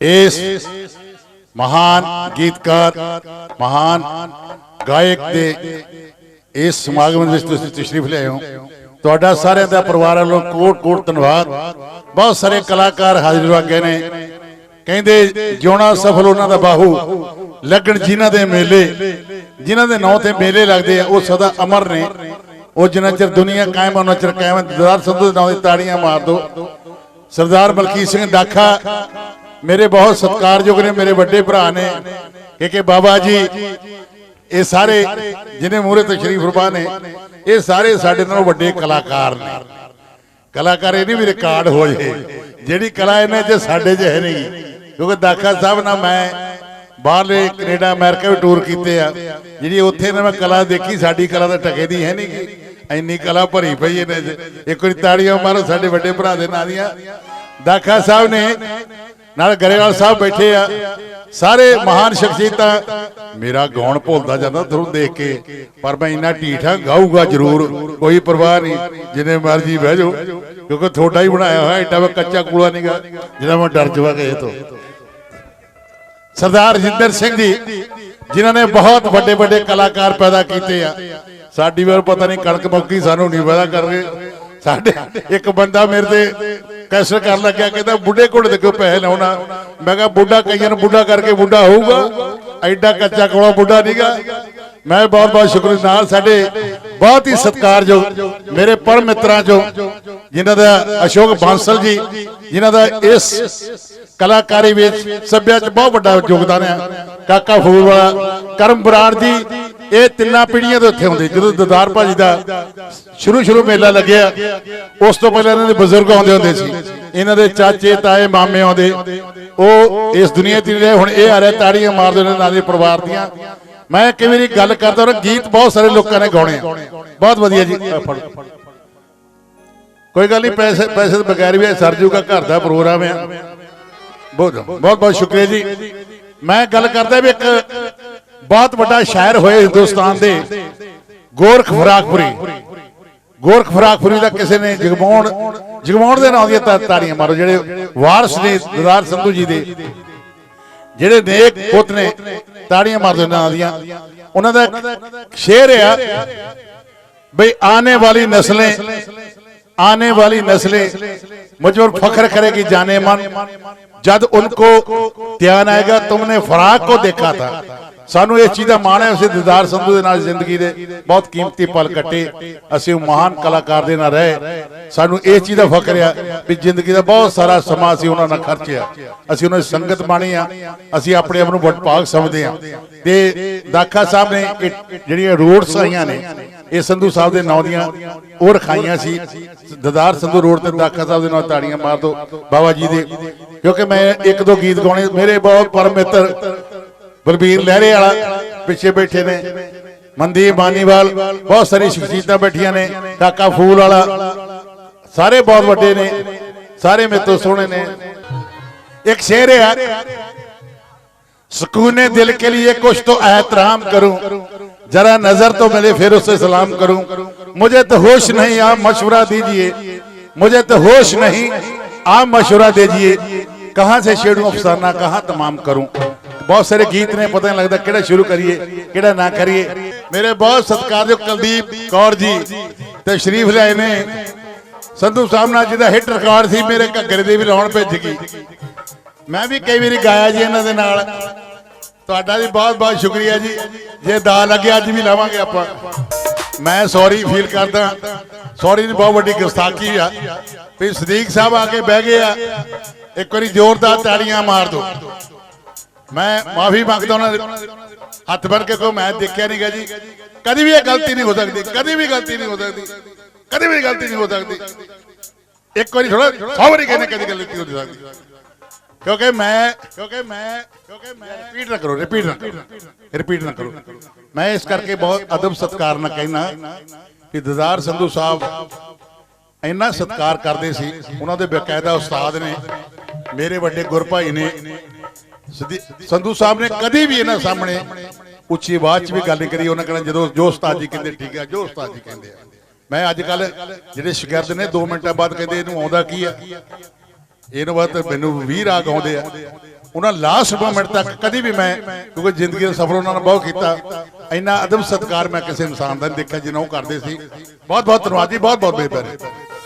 ਇਸ ਮਹਾਨ ਗੀਤਕਾਰ ਮਹਾਨ ਗਾਇਕ ਦੇ ਇਸ ਸਮਾਗਮ ਵਿੱਚ ਤੁਸੀਂ ਤਸ਼ਰੀਫ ਲਿਆਏ ਹੋ। ਤੁਹਾਡਾ ਸਾਰਿਆਂ ਦਾ ਪਰਿਵਾਰ ਵੱਲੋਂ ਕੋਟ ਕੋਟ ਧੰਨਵਾਦ। ਬਹੁਤ ਸਾਰੇ ਕਲਾਕਾਰ ਹਾਜ਼ਰ ਹੋ ਗਏ ਨੇ। ਕਹਿੰਦੇ ਜਿਉਣਾ ਸਫਲ ਉਹਨਾਂ ਦਾ ਬਾਹੂ ਲੱਗਣ ਜਿਨ੍ਹਾਂ ਦੇ ਮੇਲੇ ਜਿਨ੍ਹਾਂ ਦੇ ਨਾਂ ਤੇ ਮੇਲੇ ਲੱਗਦੇ ਆ ਉਹ ਸਦਾ ਅਮਰ ਨੇ। ਉਹ ਜਿੰਨਾ ਚਿਰ ਦੁਨੀਆ ਕਾਇਮ ਆ, ਉਹਨਾਂ ਚਿਰ ਕਾਇਮ ਹੈ ਦਰਬਾਰ ਸੰਧੂ ਦੇ ਨਾਂ ਦੀ ਤਾੜੀਆਂ ਮਾਰ ਦਿਓ ਸਰਦਾਰ ਬਲਕੀਤ ਸਿੰਘ ਦਾਖਾ ਮੇਰੇ ਬਹੁਤ ਸਤਿਕਾਰਯੋਗ ਨੇ, ਮੇਰੇ ਵੱਡੇ ਭਰਾ ਨੇ, ਕਿ ਕਿ ਬਾਬਾ ਜੀ, ਇਹ ਸਾਰੇ ਜਿਹਨੇ ਮੂਹਰੇ ਤਸ਼ਰੀਫ ਫਰਮਾ ਨੇ, ਇਹ ਸਾਰੇ ਸਾਡੇ ਨਾਲੋਂ ਵੱਡੇ ਕਲਾਕਾਰ ਨੇ। ਕਲਾਕਾਰ ਇਹ ਨਹੀਂ ਵੀ ਰਿਕਾਰਡ ਹੋ ਜੇ, ਜਿਹੜੀ ਕਲਾ ਇਹਨਾਂ 'ਚ ਸਾਡੇ 'ਚ ਹੈ ਨਹੀਂ ਕਿਉਂਕਿ ਦਾਖਾ ਸਾਹਿਬ ਨਾਲ ਮੈਂ ਬਾਹਰਲੇ ਕੈਨੇਡਾ, ਅਮਰੀਕਾ ਵੀ ਟੂਰ ਕੀਤੇ ਆ। ਜਿਹੜੀ ਉੱਥੇ ਨੇ ਮੈਂ ਕਲਾ ਦੇਖੀ, ਸਾਡੀ ਕਲਾ ਤਾਂ ਟਕੇ ਦੀ ਹੈ ਨਹੀਂ ਇੰਨੀ ਕਲਾ ਭਰੀ ਪਈ ਇਹਨੇ 'ਚ। ਇੱਕ ਵਾਰੀ ਤਾੜੀਆਂ ਮਾਰੋ ਸਾਡੇ ਵੱਡੇ ਭਰਾ ਦੇ ਨਾਂ ਦੀਆਂ। ਦਾਖਾ ਸਾਹਿਬ ਨੇ ਨਾਲ ਗਰੇਵਾਲ ਸਾਹਿਬ ਬੈਠੇ ਆ। ਸਾਰੇ ਮਹਾਨ ਸ਼ਖਸੀਅਤਾਂ, ਮੇਰਾ ਗਾਉਣ ਭੁੱਲਦਾ ਜਾਂਦਾ ਤੁਹਾਨੂੰ ਦੇਖ ਕੇ, ਪਰ ਮੈਂ ਇੰਨਾ ਢੀਠਾ ਗਾਊਗਾ ਜ਼ਰੂਰ, ਕੋਈ ਪਰਵਾਹ ਨਹੀਂ, ਜਿੰਨੇ ਮਰਜ਼ੀ ਬਹਿ ਜਾਓ, ਕਿਉਂਕਿ ਤੁਹਾਡਾ ਹੀ ਬਣਾਇਆ ਹੋਇਆ ਐਡਾ ਮੈਂ ਕੱਚਾ ਕੂੜਾ ਨਹੀਂਗਾ ਜਿਹੜਾ ਮੈਂ ਡਰ ਜਵਾ ਗਏ ਤੋਂ। ਸਰਦਾਰ ਰਜਿੰਦਰ ਸਿੰਘ ਜੀ, ਜਿਨ੍ਹਾਂ ਨੇ ਬਹੁਤ ਵੱਡੇ ਵੱਡੇ ਕਲਾਕਾਰ ਪੈਦਾ ਕੀਤੇ ਆ। ਸਾਡੀ ਵਾਰ ਪਤਾ ਨਹੀਂ ਕਣਕ ਮੱਕੀ ਸਾਨੂੰ ਨਹੀਂ ਪੈਦਾ ਕਰ ਰਹੇ। ਸਾਡੇ ਇੱਕ ਬੰਦਾ ਮੇਰੇ ਤੇ ਕੈਸਰ ਕਰਨ ਲੱਗਿਆ, ਕਹਿੰਦਾ ਬੁੱਢੇ ਘੋੜੇ ਦੇ ਕਿਉਂ ਪੈਸੇ ਲਾਉਣਾ? ਮੈਂ ਕਿਹਾ ਬੁੱਢਾ ਕਈਆਂ ਨੂੰ ਬੁੱਢਾ ਕਰਕੇ ਬੁੱਢਾ ਹੋਊਗਾ। ਐਡਾ ਕੱਚਾ ਕੋਲਾ ਬੁੱਢਾ ਨਹੀਂਗਾ। ਮੈਂ ਬਹੁਤ ਬਹੁਤ ਸ਼ੁਕਰ ਸਾਡੇ ਬਹੁਤ ਹੀ ਸਤਿਕਾਰਯੋਗ ਮੇਰੇ ਪਰਮ ਮਿੱਤਰਾਂ ਚੋਂ ਜਿਨ੍ਹਾਂ ਦਾ ਅਸ਼ੋਕ ਬਾਂਸਲ ਜੀ, ਜਿਨ੍ਹਾਂ ਦਾ ਇਸ ਕਲਾਕਾਰੀ ਵਿੱਚ ਸੱਭਿਆ ਬਹੁਤ ਵੱਡਾ ਯੋਗਦਾਨ ਹੈ ਕਾਕਾ ਫੂਲ ਵਾਲਾ ਕਰਮ ਬਰਾੜ ਜੀ ਇਹ ਤਿੰਨਾਂ ਪੀੜੀਆਂ ਦੇ ਉੱਥੇ ਹੁੰਦੇ। ਜਦੋਂ ਦਦਾਰ ਭਾਜੀ ਦਾ ਸ਼ੁਰੂ ਸ਼ੁਰੂ ਮੇਲਾ ਲੱਗਿਆ, ਉਸ ਤੋਂ ਪਹਿਲਾਂ ਇਹਨਾਂ ਦੇ ਬਜ਼ੁਰਗ ਆਉਂਦੇ ਹੁੰਦੇ ਸੀ। ਇਹਨਾਂ ਦੇ ਚਾਚੇ, ਤਾਏ, ਮਾਮੇ ਆਉਂਦੇ। ਉਹ ਇਸ ਦੁਨੀਆ 'ਚ ਨਹੀਂ ਰਹੇ, ਹੁਣ ਇਹ ਆ ਰਿਹਾ, ਤਾੜੀਆਂ ਮਾਰਦੇ ਨੇ ਨਾਲ ਪਰਿਵਾਰ ਦੀਆਂ। ਮੈਂ ਕਈ ਵਾਰੀ ਗੱਲ ਕਰਦਾ ਹਾਂ, ਗੀਤ ਬਹੁਤ ਸਾਰੇ ਲੋਕਾਂ ਨੇ ਗਾਉਣੇ ਆ। ਬਹੁਤ ਵਧੀਆ ਜੀ। ਕੋਈ ਗੱਲ ਨਹੀਂ, ਪੈਸੇ ਪੈਸੇ ਤੋਂ ਬਗੈਰ ਵੀ ਇਹ ਸਰ ਜੂਗਾ, ਘਰ ਦਾ ਪ੍ਰੋਗਰਾਮ ਆ। ਬਹੁਤ ਬਹੁਤ ਬਹੁਤ ਸ਼ੁਕਰੀਆ ਜੀ। ਮੈਂ ਗੱਲ ਕਰਦਾ ਵੀ ਇੱਕ ਬਹੁਤ ਵੱਡਾ ਸ਼ਹਿਰ ਹੋਏ ਹਿੰਦੁਸਤਾਨ ਦੇ ਗੋਰਖ ਫਰਾਕਪੁਰੀ। ਗੋਰਖ ਫਰਾਕਪੁਰੀ ਦਾ ਕਿਸੇ ਨੇ ਜਗਮੋਹਣ ਜਗਮੋਹਣ ਦੇ ਨਾਂ ਦੀਆਂ ਤਾੜੀਆਂ ਮਾਰੋ ਜਿਹੜੇ ਵਾਰਸ ਨੇ ਦਰਦਾਰ ਸੰਧੂ ਜੀ ਦੇ। ਜਿਹੜੇ ਨੇਕ ਪੁੱਤ ਨੇ ਤਾੜੀਆਂ ਮਾਰਦੇ ਨਾਂ ਦੀਆਂ। ਉਹਨਾਂ ਦਾ ਸ਼ੇਰ ਆ ਬਈ ਆਨੇ ਵਾਲੀ ਨਸਲੇ आने वाली नस्लें मुझ पर फख्र करेगी जाने मन जब उनको ध्यान आएगा तुमने फराक को देखा था ਸਾਨੂੰ ਇਸ ਚੀਜ਼ ਦਾ ਮਾਣ ਹੈ ਅਸੀਂ ਦਿਦਾਰ ਸੰਧੂ ਦੇ ਨਾਲ ਜ਼ਿੰਦਗੀ ਦੇ ਬਹੁਤ ਕੀਮਤੀ ਪਲ ਕੱਟੇ। ਅਸੀਂ ਉਹ ਮਹਾਨ ਕਲਾਕਾਰ ਦੇ ਨਾਲ ਰਹੇ। ਸਾਨੂੰ ਇਸ ਚੀਜ਼ ਦਾ ਫਖਰ ਆ ਵੀ ਜ਼ਿੰਦਗੀ ਦਾ ਬਹੁਤ ਸਾਰਾ ਸਮਾਂ ਅਸੀਂ ਉਹਨਾਂ ਨਾਲ ਖਰਚਿਆ। ਅਸੀਂ ਉਹਨਾਂ ਦੀ ਸੰਗਤ ਬਾਣੀ ਆ। ਅਸੀਂ ਆਪਣੇ ਆਪ ਨੂੰ ਵਡਭਾਗ ਸਮਝਦੇ ਆ। ਤੇ ਦਾਖਾ ਸਾਹਿਬ ਨੇ ਜਿਹੜੀਆਂ ਰੋਡਸ ਆਈਆਂ ਨੇ ਇਹ ਸੰਧੂ ਸਾਹਿਬ ਦੇ ਨਾਂ ਦੀਆਂ ਉਹ ਰਖਾਈਆਂ ਸੀ। ਦਦਾਰ ਸੰਧੂ ਰੋਡ ਤੇ ਦਾਖਾ ਸਾਹਿਬ ਦੇ ਨਾਲ ਤਾੜੀਆਂ ਮਾਰ ਦੋ। ਬਾਬਾ ਜੀ ਦੇ। ਕਿਉਂਕਿ ਮੈਂ ਇੱਕ ਦੋ ਗੀਤ ਗਾਉਣੇ। ਮੇਰੇ ਬਹੁਤ ਪਰਮ ਮਿੱਤਰ ਬਲਬੀਰ ਲਹਿਰੇ ਵਾਲਾ ਪਿੱਛੇ ਬੈਠੇ ਨੇ ਮਨਦੀਪ ਬਾਨੀਵਾਲ ਬਹੁਤ ਸਾਰੀ ਸ਼ਖਸੀਅਤਾਂ ਬੈਠੀਆਂ ਨੇ ਕਾਕਾ ਫੂਲ ਵਾਲਾ ਸਾਰੇ ਬਹੁਤ ਵੱਡੇ ਨੇ ਸਾਰੇ ਮੇਰੇ ਤੋਂ ਸੋਹਣੇ ਨੇ ਇੱਕ ਸ਼ੇਰ ਹੈ सुकून दिल के लिए कुछ तो एहतराम करूं जरा नजर तो मिले फिर उसे सलाम करूं मुझे तो होश नहीं आप मशवरा दीजिए मुझे तो होश नहीं आप मशवरा दीजिए कहां से छेड़ूं अफसाना कहां तमाम करूं ਬਹੁਤ ਸਾਰੇ ਗੀਤ ਨੇ ਪਤਾ ਨਹੀਂ ਲੱਗਦਾ ਕਿਹੜਾ ਸ਼ੁਰੂ ਕਰੀਏ ਕਿਹੜਾ ਨਾ ਕਰੀਏ। ਮੇਰੇ ਬਹੁਤ ਸਤਿਕਾਰਯੋਗ ਕੁਲਦੀਪ ਕੌਰ ਜੀ ਤੇ ਸ਼ਰੀਫ ਲਿਆਏ ਨੇ। ਸੰਧੂ ਸਾਹਿਬ ਨਾਲ ਜਿਹਦਾ ਹਿੱਟ ਰਿਕਾਰਡ ਸੀ ਮੇਰੇ ਘੱਗਰੇ ਦੇ ਵੀ ਲਾਉਣ ਭੇਜ ਗਈ। ਮੈਂ ਵੀ ਕਈ ਵਾਰੀ ਗਾਇਆ ਜੀ ਇਹਨਾਂ ਦੇ ਨਾਲ। ਤੁਹਾਡਾ ਵੀ ਬਹੁਤ ਬਹੁਤ ਸ਼ੁਕਰੀਆ ਜੀ। ਜੇ ਦਾ ਲੱਗਿਆ ਅੱਜ ਵੀ ਲਾਵਾਂਗੇ ਆਪਾਂ। ਮੈਂ ਸੌਰੀ ਫੀਲ ਕਰਦਾ। ਸੌਰੀ ਦੀ ਬਹੁਤ ਵੱਡੀ ਗੁਸਤਾਖੀ ਆ। ਵੀ ਸਦੀਕ ਸਾਹਿਬ ਆ ਕੇ ਬਹਿ ਗਏ ਆ। ਇੱਕ ਵਾਰੀ ਜ਼ੋਰਦਾਰ ਤਾੜੀਆਂ ਮਾਰ ਦਿਓ। ਮੈਂ ਮਾਫੀ ਮੰਗਦਾ ਉਹਨਾਂ ਦੇ ਹੱਥ ਬੰਨ ਕੇ ਕੋ ਮੈਂ ਦੇਖਿਆ ਨਹੀਂ ਗਿਆ ਜੀ। ਕਦੀ ਵੀ ਇਹ ਗਲਤੀ ਨਹੀਂ ਹੋ ਸਕਦੀ, ਕਦੀ ਵੀ ਗਲਤੀ ਨਹੀਂ ਹੋ ਸਕਦੀ, ਕਦੀ ਵੀ ਗਲਤੀ ਨਹੀਂ ਹੋ ਸਕਦੀ। ਇੱਕ ਵਾਰੀ ਥੋੜਾ ਸੌ ਵਾਰੀ ਕਹਿੰਦੇ ਕਦੀ ਗਲਤੀ ਹੋ ਸਕਦੀ। ਕਿਉਂਕਿ ਮੈਂ ਕਿਉਂਕਿ ਮੈਂ ਕਿਉਂਕਿ ਮੈਂ ਰਿਪੀਟ ਨਾ ਕਰੋ ਰਿਪੀਟ ਨਾ ਕਰੋ ਰਿਪੀਟ ਨਾ ਕਰੋ। ਮੈਂ ਇਸ ਕਰਕੇ ਬਹੁਤ ਅਦਬ ਸਤਕਾਰ ਨਾਲ ਕਹਿਣਾ ਕਿ ਦਜ਼ਾਰ ਸੰਧੂ ਸਾਹਿਬ ਇੰਨਾ ਸਤਕਾਰ ਕਰਦੇ ਸੀ, ਉਹਨਾਂ ਦੇ ਬਕਾਇਦਾ ਉਸਤਾਦ ਨੇ, ਮੇਰੇ ਵੱਡੇ ਗੁਰਭਾਈ ਨੇ ਸੰਧੂ ਸਾਹਿਬ ਨੇ ਕਦੀ ਵੀ ਇਹਨਾਂ ਸਾਹਮਣੇ ਉੱਚੀ ਆਵਾਜ਼ 'ਚ ਵੀ ਗੱਲ ਕਰੀ ਉਹਨਾਂ ਕਹਿੰਦਾ ਜਦੋਂ ਜੋ ਉਸਤਾਦ ਜੀ ਕਹਿੰਦੇ ਠੀਕ ਆ ਜੋ ਉਸਤਾਦ ਜੀ ਕਹਿੰਦੇ ਆ। ਮੈਂ ਅੱਜ ਕੱਲ ਜਿਹੜੇ ਸ਼ਾਗਿਰਦ ਨੇ 2 ਮਿੰਟਾਂ ਬਾਅਦ ਕਹਿੰਦੇ ਇਹਨੂੰ ਆਉਂਦਾ ਕੀ ਆ? ਇਹਨੂੰ ਬਾਅਦ ਮੈਨੂੰ 20 ਰਾਗ ਆਉਂਦੇ ਆ। ਉਹਨਾਂ ਲਾਸਟ ਮੂਮੈਂਟ ਤੱਕ ਕਦੀ ਵੀ ਮੈਂ ਕਿਉਂਕਿ ਜ਼ਿੰਦਗੀ ਦਾ ਸਫ਼ਰ ਉਹਨਾਂ ਨੇ ਬਹੁਤ ਕੀਤਾ। ਇੰਨਾ ਅਦਬ ਸਤਕਾਰ ਮੈਂ ਕਿਸੇ ਇਨਸਾਨ ਦਾ ਨਹੀਂ ਦੇਖਿਆ ਜਿੰਨਾ ਉਹ ਕਰਦੇ ਸੀ। ਬਹੁਤ ਬਹੁਤ ਧੰਨਵਾਦ ਜੀ ਬਹੁਤ ਬਹੁਤ ਬੇਬਰ